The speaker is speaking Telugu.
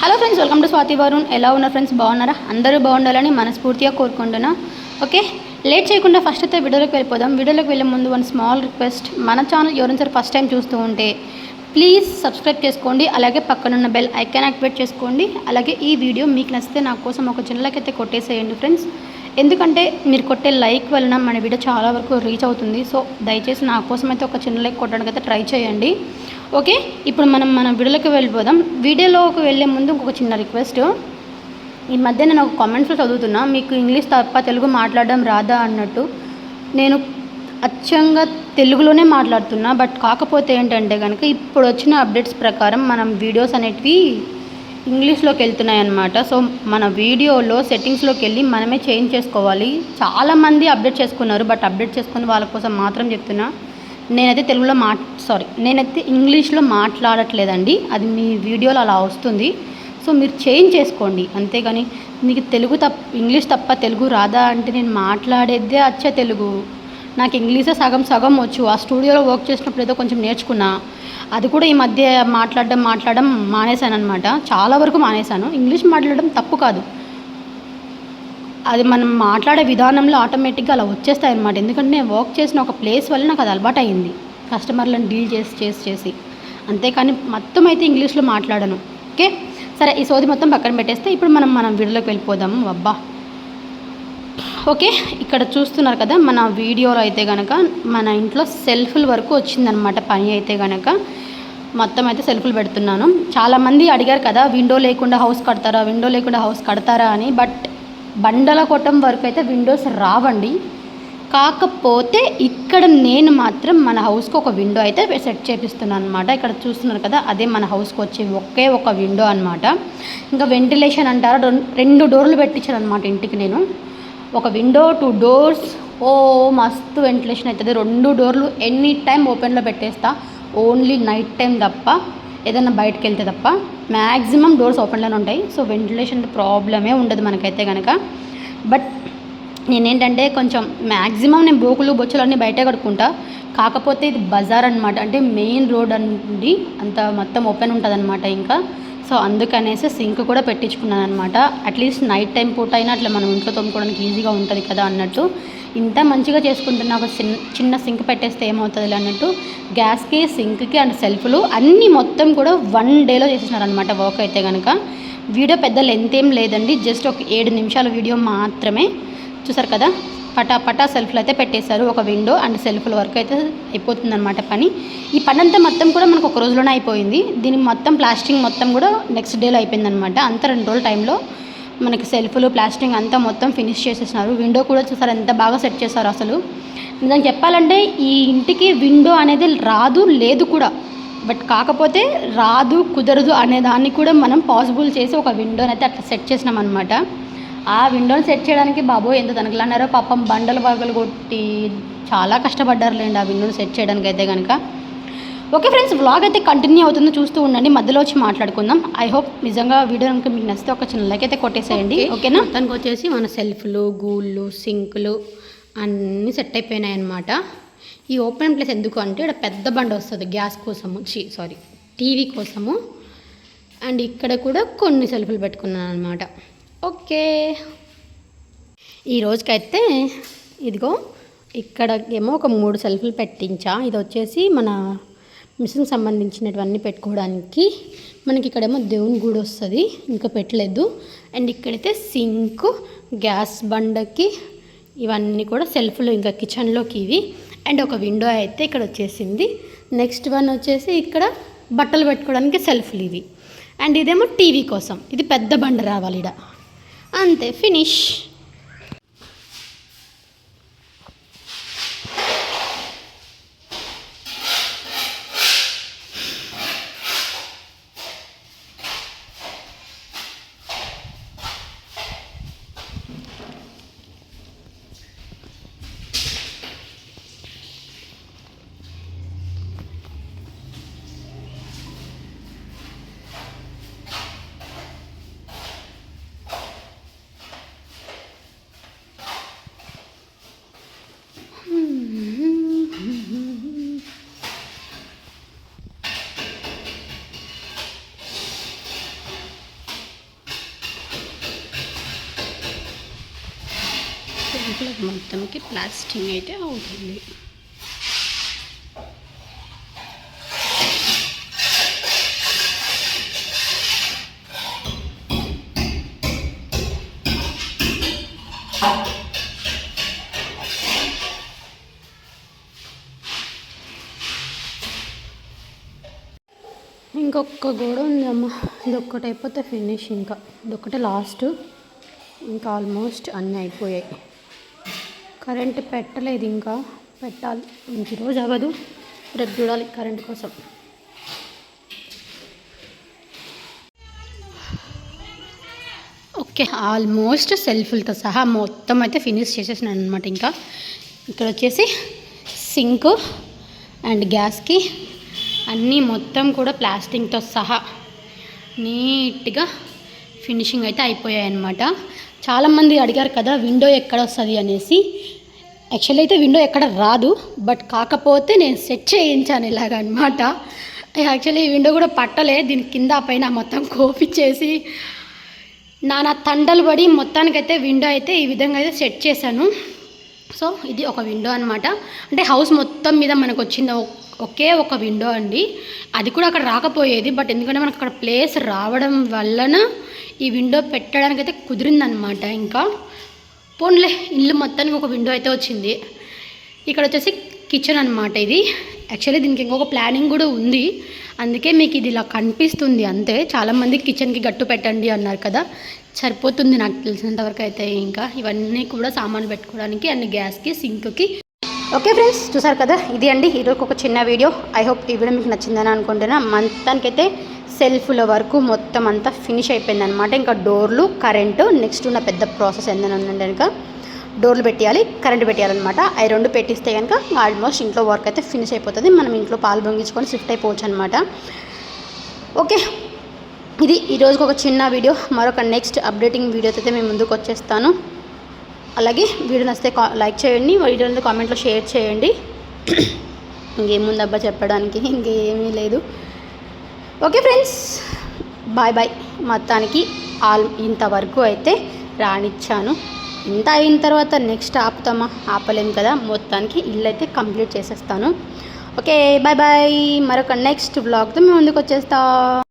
Hello friends welcome to Swathi Varun ఎలా ఉన్నారు ఫ్రెండ్స్ బాగున్నారా? అందరూ బాగుండాలని మనస్ఫూర్తిగా కోరుకుంటున్నా. ఓకే లేట్ చేయకుండా ఫస్ట్ అయితే వీడియోలోకి వెళ్ళిపోదాం. వీడియోలోకి వెళ్ళే ముందు వన్ స్మాల్ రిక్వెస్ట్ మన ఛానల్ ఎవరైనా సరే ఫస్ట్ టైం చూస్తూ ఉంటే ప్లీజ్ సబ్స్క్రైబ్ చేసుకోండి. అలాగే పక్కనున్న బెల్ ఐకాన్ యాక్టివేట్ చేసుకోండి. అలాగే ఈ వీడియో మీకు నచ్చితే నా కోసం ఒక చిన్న అయితే కొట్టేసేయండి ఫ్రెండ్స్ ఎందుకంటే మీరు కొట్టే లైక్ వలన మన వీడియో చాలా వరకు రీచ్ అవుతుంది. సో దయచేసి నా కోసం అయితే ఒక చిన్న లైక్ కొట్టడానికి అయితే ట్రై చేయండి. ఓకే? ఇప్పుడు మనం మన వీడియోలోకి వెళ్ళిపోదాం. వీడియోలోకి వెళ్ళే ముందు ఇంకొక చిన్న రిక్వెస్ట్. ఈ మధ్య నేను ఒక కామెంట్స్లో చదువుతున్నా. మీకు ఇంగ్లీష్ తప్ప తెలుగు మాట్లాడడం రాదా అన్నట్టు. నేను అచ్చంగా తెలుగులోనే మాట్లాడుతున్నా. బట్ కాకపోతే ఏంటంటే కనుక ఇప్పుడు వచ్చిన అప్డేట్స్ ప్రకారం మనం వీడియోస్ అనేటివి ఇంగ్లీష్లోకి వెళ్తున్నాయి అన్నమాట. సో మన వీడియోలో సెట్టింగ్స్లోకి వెళ్ళి మనమే చేంజ్ చేసుకోవాలి. చాలామంది అప్డేట్ చేసుకున్నారు బట్ అప్డేట్ చేసుకుని వాళ్ళ కోసం మాత్రం చెప్తున్నా నేనైతే తెలుగులో మాట్ సారీ నేనైతే ఇంగ్లీష్లో మాట్లాడట్లేదండి. అది మీ వీడియోలో అలా వస్తుంది. సో మీరు చేంజ్ చేసుకోండి. అంతేగాని మీకు తెలుగు తప్ప ఇంగ్లీష్ తప్ప తెలుగు రాదా అంటే నేను మాట్లాడేదే అచ్చే తెలుగు. నాకు ఇంగ్లీషే సగం సగం వచ్చు. ఆ స్టూడియోలో వర్క్ చేసినప్పుడు ఏదో కొంచెం నేర్చుకున్నా. అది కూడా ఈ మధ్య మాట్లాడడం మాట్లాడడం మానేశాను అనమాట చాలా వరకు మానేశాను. ఇంగ్లీష్ మాట్లాడడం తప్పు కాదు. అది మనం మాట్లాడే విధానంలో ఆటోమేటిక్గా అలా వచ్చేస్తాయి అనమాట ఎందుకంటే నేను వర్క్ చేసిన ఒక ప్లేస్ వల్ల నాకు అది అలవాటు అయింది కస్టమర్లను డీల్ చేసి చేసి చేసి. అంతేకాని మొత్తం అయితే ఇంగ్లీష్లో మాట్లాడను. ఓకే? సరే ఈ సోది మొత్తం పక్కన పెట్టేస్తే ఇప్పుడు మనం మనం వీడియోలోకి వెళ్ళిపోదాము అబ్బా! ఓకే? ఇక్కడ చూస్తున్నారు కదా మన వీడియోలో అయితే కనుక మన ఇంట్లో సెల్ఫ్ల వరకు వచ్చిందనమాట పని అయితే కనుక మొత్తం అయితే సెల్ఫ్లు పెడుతున్నాను. చాలామంది అడిగారు కదా విండో లేకుండా హౌస్ కడతారా విండో లేకుండా హౌస్ కడతారా అని బట్ బండల కొట్టం వరకు అయితే విండోస్ రావండి. కాకపోతే ఇక్కడ నేను మాత్రం మన హౌస్కి ఒక విండో అయితే సెట్ చేపిస్తున్నాను అనమాట ఇక్కడ చూస్తున్నారు కదా అదే మన హౌస్కి వచ్చే ఒకే ఒక విండో అనమాట ఇంకా వెంటిలేషన్ అంటారా రెండు డోర్లు పెట్టించాను అనమాట ఇంటికి నేను. ఒక విండో టూ డోర్స్ ఓ మస్తు వెంటిలేషన్ అవుతుంది. రెండు డోర్లు ఎనీ టైం ఓపెన్లో పెట్టేస్తా. ఓన్లీ నైట్ టైం తప్ప ఏదైనా బయటకు వెళ్తే తప్ప మ్యాక్సిమం డోర్స్ ఓపెన్లోనే ఉంటాయి. సో వెంటిలేషన్ ప్రాబ్లమే ఉండదు మనకైతే కనుక బట్ నేనేంటంటే కొంచెం మ్యాక్సిమం నేను బోకులు బొచ్చులు అన్నీ బయటే కడుక్కుంటా. కాకపోతే ఇది బజార్ అనమాట అంటే మెయిన్ రోడ్ అండి అంత మొత్తం ఓపెన్ ఉంటుంది అనమాట ఇంకా. సో అందుకనేసి సింక్ కూడా పెట్టించుకున్నాను అనమాట అట్లీస్ట్ నైట్ టైం పూట అయినా అట్లా మనం ఇంట్లో తోముకోవడానికి ఈజీగా ఉంటుంది కదా అన్నట్టు. ఇంత మంచిగా చేసుకుంటున్న ఒక చిన్న చిన్న సింక్ పెట్టేస్తే ఏమవుతుంది అన్నట్టు గ్యాస్కి సింక్కి అండ్ సెల్ఫ్లు అన్నీ మొత్తం కూడా వన్ డేలో చేసేసినారనమాట వర్క్ అయితే కనుక వీడియో పెద్ద లెంత్ ఏం లేదండి జస్ట్ ఒక ఏడు నిమిషాల వీడియో మాత్రమే. చూసారు కదా? పటా పటా సెల్ఫ్లు అయితే పెట్టేశారు. ఒక విండో అండ్ సెల్ఫ్ల వరకు అయితే అయిపోతుందన్నమాట పని. ఈ పని అంతా మొత్తం కూడా మనకు ఒక రోజులోనే అయిపోయింది. దీని మొత్తం ప్లాస్టింగ్ మొత్తం కూడా నెక్స్ట్ డేలో అయిపోయింది అనమాట అంత రెండు రోజుల టైంలో మనకి సెల్ఫ్లు ప్లాస్టింగ్ అంతా మొత్తం ఫినిష్ చేసేసినారు. విండో కూడా చూసారు ఎంత బాగా సెట్ చేశారు అసలు. నిజం చెప్పాలంటే ఈ ఇంటికి విండో అనేది రాదు లేదు కూడా. బట్ కాకపోతే రాదు కుదరదు అనే దాన్ని కూడా మనం పాసిబుల్ చేసి ఒక విండోని అయితే అట్లా సెట్ చేసినాం అనమాట ఆ విండోని సెట్ చేయడానికి బాబు ఎంత తనకలన్నారో పాపం బండలు పగలు కొట్టి చాలా కష్టపడ్డారులేండి ఆ విండోని సెట్ చేయడానికి అయితే కనుక ఓకే ఫ్రెండ్స్ వ్లాగ్ అయితే కంటిన్యూ అవుతుందో చూస్తూ ఉండండి మధ్యలో వచ్చి మాట్లాడుకుందాం. ఐ హోప్ నిజంగా వీడియో కనుక మీకు నచ్చితే ఒక చిన్న లైక్ అయితే కొట్టేసేయండి ఓకేనా మొత్తానికి వచ్చేసి మన సెల్ఫ్లు గూళ్ళు సింకులు అన్నీ సెట్ అయిపోయినాయి అనమాట ఈ ఓపెన్ ప్లేస్ ఎందుకు అంటే ఇక్కడ పెద్ద బండి వస్తుంది గ్యాస్ కోసము చీ సారీ టీవీ కోసము. అండ్ ఇక్కడ కూడా కొన్ని సెల్ఫ్లు పెట్టుకున్నాను అనమాట ఓకే. ఈ రోజుకైతే ఇదిగో ఇక్కడ ఏమో ఒక మూడు సెల్ఫ్లు పెట్టించా. ఇది వచ్చేసి మన మిషన్ సంబంధించినటువన్నీ పెట్టుకోవడానికి. మనకి ఇక్కడేమో దేవుని గుడి వస్తుంది ఇంకా పెట్టలేదు. అండ్ ఇక్కడైతే సింక్ గ్యాస్ బండకి ఇవన్నీ కూడా సెల్ఫ్లు ఇంకా కిచెన్లోకి ఇవి. అండ్ ఒక విండో అయితే ఇక్కడ వచ్చేసింది. నెక్స్ట్ వన్ వచ్చేసి ఇక్కడ బట్టలు పెట్టుకోవడానికి సెల్ఫ్లు ఇవి. అండ్ ఇదేమో టీవీ కోసం. ఇది పెద్ద బండ రావాలి ఇక్కడ అంతే ఫినిష్ లోపల మొత్తంకి ప్లాస్టింగ్ అయితే అవుతుంది. ఇంకొక గోడ ఉందమ్మా. ఇదొక్కటి అయిపోతే ఫినిష్ ఇంకా. ఇదొక్కటే లాస్ట్. ఇంకా ఆల్మోస్ట్ అన్నీ అయిపోయాయి. కరెంట్ పెట్టలేదు ఇంకా. పెట్టాలి. ఇంక ఈరోజు అవ్వదు. రేపు చూడాలి కరెంట్ కోసం. ఓకే ఆల్మోస్ట్ సెల్ఫ్లతో సహా మొత్తం అయితే ఫినిష్ చేసేసినాను అనమాట ఇంకా. ఇక్కడ వచ్చేసి సింక్ అండ్ గ్యాస్కి అన్నీ మొత్తం కూడా ప్లాస్టింగ్తో సహా నీట్గా ఫినిషింగ్ అయితే అయిపోయాయి అనమాట చాలామంది అడిగారు కదా విండో ఎక్కడ వస్తుంది? అనేసి. యాక్చువల్లీ అయితే విండో ఎక్కడ రాదు బట్ కాకపోతే నేను సెట్ చేయించాను ఇలాగ అనమాట యాక్చువల్లీ ఈ విండో కూడా పట్టలే దీని కింద పైన మొత్తం కోపిచ్చేసి నానా తండలు పడి మొత్తానికైతే విండో అయితే ఈ విధంగా అయితే సెట్ చేశాను. సో ఇది ఒక విండో అనమాట. అంటే హౌస్ మొత్తం మీద మనకు వచ్చింది ఒకే ఒక విండో అండి. అది కూడా అక్కడ రాకపోయేది బట్ ఎందుకంటే మనకు అక్కడ ప్లేస్ రావడం వలన ఈ విండో పెట్టడానికి అయితే కుదిరిందనమాట ఇంకా. పోన్లే ఇల్లు మొత్తానికి ఒక విండో అయితే వచ్చింది. ఇక్కడ వచ్చేసి కిచెన్ అనమాట ఇది. యాక్చువల్లీ దీనికి ఇంకొక ప్లానింగ్ కూడా ఉంది. అందుకే మీకు ఇది ఇలా కనిపిస్తుంది అంతే. చాలామంది కిచెన్కి గట్టు పెట్టండి అన్నారు కదా. సరిపోతుంది నాకు తెలిసినంత వరకు అయితే ఇంకా. ఇవన్నీ కూడా సామాన్లు పెట్టుకోవడానికి అండ్ గ్యాస్కి సింక్కి ఓకే ఫ్రెండ్స్ చూసారు కదా? ఇది అండి. ఈరోజు ఒక చిన్న వీడియో ఐ హోప్ ఈ వీడియో మీకు నచ్చిందని అనుకుంటున్నా. మొత్తానికైతే సెల్ఫ్ల వరకు మొత్తం అంతా ఫినిష్ అయిపోయింది అనమాట ఇంకా డోర్లు కరెంటు నెక్స్ట్ ఉన్న పెద్ద ప్రాసెస్ ఏందని ఉందంటే కనుక డోర్లు పెట్టేయాలి కరెంట్ పెట్టేయాలన్నమాట. అవి రెండు పెట్టిస్తే కనుక ఆల్మోస్ట్ ఇంట్లో వర్క్ అయితే ఫినిష్ అయిపోతుంది. మనం ఇంట్లో పాలు పొంగించుకొని షిఫ్ట్ అయిపోవచ్చు అనమాట ఓకే. ఇది ఈరోజుకి ఒక చిన్న వీడియో. మరొక నెక్స్ట్ అప్డేటింగ్ వీడియోతో అయితే మేము ముందుకు వచ్చేస్తాను. అలాగే వీడియో నచ్చితే కా లైక్ చేయండి. వీడియో కామెంట్లో షేర్ చేయండి. ఇంకేముంది అబ్బా చెప్పడానికి? ఇంకేమీ లేదు. Okay friends. Bye bye. మొత్తానికి ఆల్ ఇంతవరకు అయితే రానిచ్చాను ఇంత అయిన తర్వాత నెక్స్ట్ ఆపుతామా? ఆపలేం కదా. మొత్తానికి ఇల్లు అయితే కంప్లీట్ చేసేస్తాను. Okay bye bye. మరొక నెక్స్ట్ బ్లాగ్తో మేము ముందుకు వచ్చేస్తా